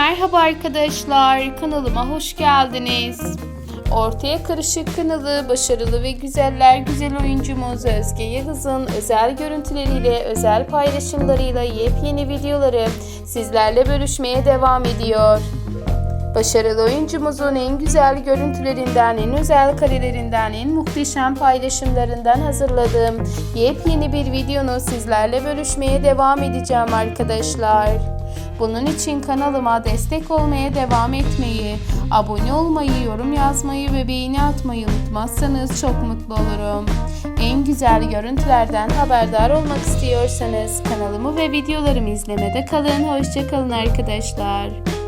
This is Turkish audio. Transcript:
Merhaba arkadaşlar, kanalıma hoş geldiniz. Ortaya Karışık kanalı başarılı ve güzeller güzel oyuncumuz Özge Yıldız'ın özel görüntüleriyle, özel paylaşımlarıyla yepyeni videoları sizlerle bölüşmeye devam ediyor. Başarılı oyuncumuzun en güzel görüntülerinden, en özel karelerinden, en muhteşem paylaşımlarından hazırladığım yepyeni bir videonu sizlerle bölüşmeye devam edeceğim arkadaşlar. Bunun için kanalıma destek olmaya devam etmeyi, abone olmayı, yorum yazmayı ve beğeni atmayı unutmazsanız çok mutlu olurum. En güzel görüntülerden haberdar olmak istiyorsanız kanalımı ve videolarımı izlemede kalın. Hoşçakalın arkadaşlar.